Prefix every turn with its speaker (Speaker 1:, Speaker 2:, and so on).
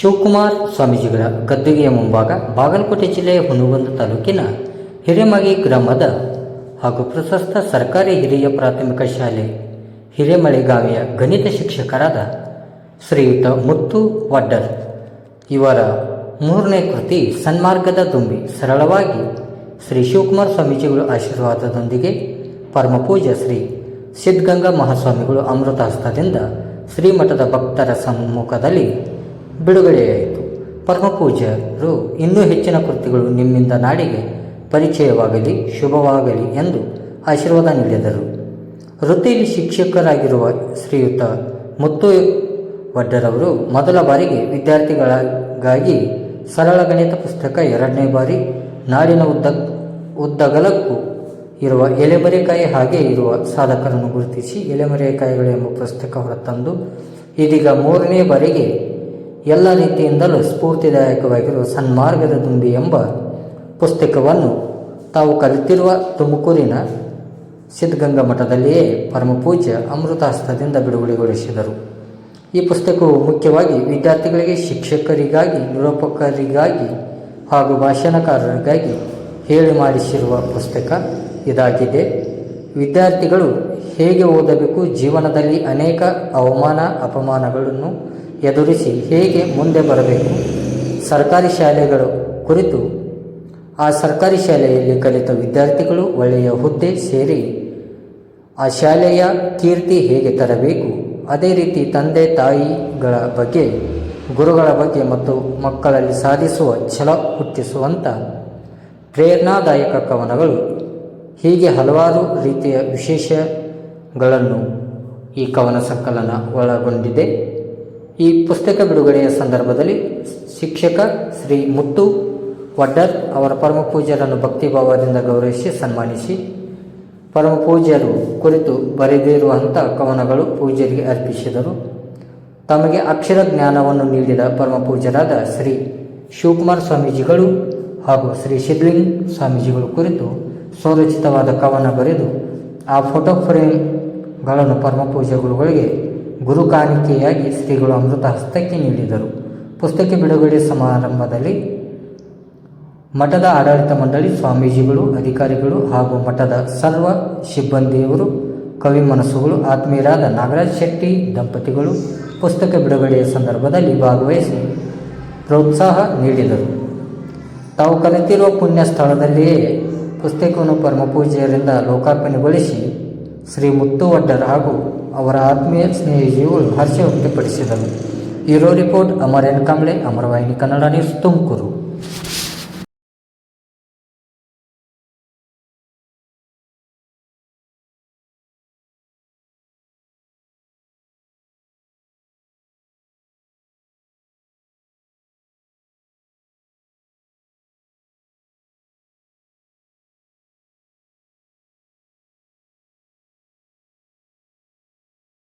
Speaker 1: ಶಿವಕುಮಾರ್ ಸ್ವಾಮೀಜಿಗಳ ಗದ್ದುಗೆಯ ಮುಂಭಾಗ ಬಾಗಲಕೋಟೆ ಜಿಲ್ಲೆಯ ಹುನಗುಂದ ತಾಲೂಕಿನ ಹಿರೇಮಗಿ ಗ್ರಾಮದ ಹಾಗೂ ಪ್ರಶಸ್ತ ಸರ್ಕಾರಿ ಹಿರಿಯ ಪ್ರಾಥಮಿಕ ಶಾಲೆ ಹಿರೇಮಳೆಗಾವಿಯ ಗಣಿತ ಶಿಕ್ಷಕರಾದ ಶ್ರೀಯುತ ಮುತ್ತು ವಡ್ಡರ್. ಇವರ ಮೂರನೇ ಕೃತಿ ಸನ್ಮಾರ್ಗದ ತುಂಬಿ ಸರಳವಾಗಿ ಶ್ರೀ ಶಿವಕುಮಾರ್ ಸ್ವಾಮೀಜಿಗಳು ಆಶೀರ್ವಾದದೊಂದಿಗೆ ಪರಮಪೂಜ ಶ್ರೀ ಸಿದ್ಧಗಂಗಾ ಮಹಾಸ್ವಾಮಿಗಳು ಅಮೃತಾಸ್ತದಿಂದ ಶ್ರೀಮಠದ ಭಕ್ತರ ಸಮ್ಮುಖದಲ್ಲಿ ಬಿಡುಗಡೆಯಾಯಿತು. ಪರಮಪೂಜ್ಯರು ಇನ್ನೂ ಹೆಚ್ಚಿನ ಕೃತಿಗಳು ನಿಮ್ಮಿಂದ ನಾಡಿಗೆ ಪರಿಚಯವಾಗಲಿ, ಶುಭವಾಗಲಿ ಎಂದು ಆಶೀರ್ವಾದ ನೀಡಿದರು. ವೃತ್ತಿಯಲ್ಲಿ ಶಿಕ್ಷಕರಾಗಿರುವ ಶ್ರೀಯುತ ಮುತ್ತು ವಡ್ಡರವರು ಮೊದಲ ಬಾರಿಗೆ ವಿದ್ಯಾರ್ಥಿಗಳಿಗಾಗಿ ಸರಳ ಗಣಿತ ಪುಸ್ತಕ ಎರಡನೇ ಬಾರಿ ನಾಡಿನ ಉದ್ದ, ಉದ್ದಗಲಕ್ಕೂ ಇರುವ ಎಲೆಮರೆಕಾಯಿ ಹಾಗೆ ಇರುವ ಸಾಧಕರನ್ನು ಗುರುತಿಸಿ ಎಲೆಮರೆಕಾಯಿಗಳು ಎಂಬ ಪುಸ್ತಕ ಹೊರತಂದು ಇದೀಗ ಮೂರನೇ ಬಾರಿಗೆ ಎಲ್ಲ ರೀತಿಯಿಂದಲೂ ಸ್ಫೂರ್ತಿದಾಯಕವಾಗಿರುವ ಸನ್ಮಾರ್ಗದ ದುಂಬಿ ಎಂಬ ಪುಸ್ತಕವನ್ನು ತಾವು ಕಲಿತಿರುವ ತುಮಕೂರಿನ ಸಿದ್ಧಗಂಗಾ ಮಠದಲ್ಲಿಯೇ ಪರಮಪೂಜ್ಯ ಅಮೃತಹಸ್ತದಿಂದ ಬಿಡುಗಡೆಗೊಳಿಸಿದರು. ಈ ಪುಸ್ತಕವು ಮುಖ್ಯವಾಗಿ ವಿದ್ಯಾರ್ಥಿಗಳಿಗೆ ಶಿಕ್ಷಕರಿಗಾಗಿ, ನಿರೂಪಕರಿಗಾಗಿ ಹಾಗೂ ಭಾಷಣಕಾರರಿಗಾಗಿ ಹೇಳಿ ಮಾಡಿಸಿರುವ ಪುಸ್ತಕ ಇದಾಗಿದೆ. ವಿದ್ಯಾರ್ಥಿಗಳು ಹೇಗೆ ಓದಬೇಕು, ಜೀವನದಲ್ಲಿ ಅನೇಕ ಅವಮಾನ, ಅಪಮಾನಗಳನ್ನು ಎದುರಿಸಿ ಹೇಗೆ ಮುಂದೆ ಬರಬೇಕು? ಸರ್ಕಾರಿ ಶಾಲೆಗಳು ಕುರಿತು ಆ ಸರ್ಕಾರಿ ಶಾಲೆಯಲ್ಲಿ ಕಲಿತ ವಿದ್ಯಾರ್ಥಿಗಳು ಒಳ್ಳೆಯ ಹುದ್ದೆ ಸೇರಿ ಆ ಶಾಲೆಯ ಕೀರ್ತಿ ಹೇಗೆ ತರಬೇಕು? ಅದೇ ರೀತಿ ತಂದೆ ತಾಯಿಗಳ ಬಗ್ಗೆ, ಗುರುಗಳ ಬಗ್ಗೆ ಮತ್ತು ಮಕ್ಕಳಲ್ಲಿ ಸಾಧಿಸುವ ಛಲ ಹುಟ್ಟಿಸುವಂಥ ಪ್ರೇರಣಾದಾಯಕ ಕವನಗಳು. ಹೀಗೆ ಹಲವಾರು ರೀತಿಯ ವಿಶೇಷಗಳನ್ನು ಈ ಕವನ ಸಂಕಲನ ಒಳಗೊಂಡಿದೆ. ಈ ಪುಸ್ತಕ ಬಿಡುಗಡೆಯ ಸಂದರ್ಭದಲ್ಲಿ ಶಿಕ್ಷಕ ಶ್ರೀ ಮುತ್ತು ವಡ್ಡರ್ ಅವರ ಪರಮ ಪೂಜ್ಯರನ್ನು ಭಕ್ತಿಭಾವದಿಂದ ಗೌರವಿಸಿ ಸನ್ಮಾನಿಸಿ ಪರಮ ಪೂಜ್ಯರು ಕುರಿತು ಬರೆದಿರುವಂಥ ಕವನಗಳು ಪೂಜ್ಯರಿಗೆ ಅರ್ಪಿಸಿದರು. ತಮಗೆ ಅಕ್ಷರ ಜ್ಞಾನವನ್ನು ನೀಡಿದ ಪರಮ ಪೂಜ್ಯರಾದ ಶ್ರೀ ಶಿವಕುಮಾರ್ ಸ್ವಾಮೀಜಿಗಳು ಹಾಗೂ ಶ್ರೀ ಶಿದ್ಲಿಂಗ್ ಸ್ವಾಮೀಜಿಗಳು ಕುರಿತು ಸ್ವರಚಿತವಾದ ಕವನ ಬರೆದು, ಆ ಫೋಟೋ ಫ್ರೇಮ್ಗಳನ್ನು ಪರಮ ಪೂಜ್ಯ ಗುರು ಕಾಣಿಕೆಯಾಗಿ ಶ್ರೀಗಳು ಅಮೃತ ಹಸ್ತಕ್ಕೆ ನೀಡಿದರು. ಪುಸ್ತಕ ಬಿಡುಗಡೆ ಸಮಾರಂಭದಲ್ಲಿ ಮಠದ ಆಡಳಿತ ಮಂಡಳಿ ಸ್ವಾಮೀಜಿಗಳು, ಅಧಿಕಾರಿಗಳು ಹಾಗೂ ಮಠದ ಸರ್ವ ಸಿಬ್ಬಂದಿಯವರು, ಕವಿ ಮನಸ್ಸುಗಳು, ಆತ್ಮೀಯರಾದ ನಾಗರಾಜ್ ಶೆಟ್ಟಿ, ದಂಪತಿಗಳು ಪುಸ್ತಕ ಬಿಡುಗಡೆಯ ಸಂದರ್ಭದಲ್ಲಿ ಭಾಗವಹಿಸಿ ಪ್ರೋತ್ಸಾಹ ನೀಡಿದರು. ತಾವು ಕಲಿತಿರುವ ಪುಣ್ಯ ಸ್ಥಳದಲ್ಲಿಯೇ ಪುಸ್ತಕವನ್ನು ಪರಮಪೂಜೆಯರಿಂದ ಲೋಕಾರ್ಪಣೆಗೊಳಿಸಿ ಶ್ರೀ ಮುತ್ತುವಡ್ಡರ್ ಹಾಗೂ ಅವರ ಆತ್ಮೀಯ ಸ್ನೇಹಿಜಿಗಳು ಹರ್ಷ ವ್ಯಕ್ತಪಡಿಸಿದರು ಇರೋ report Amar N Kamble Amaravahini Kannada news Tumakuru.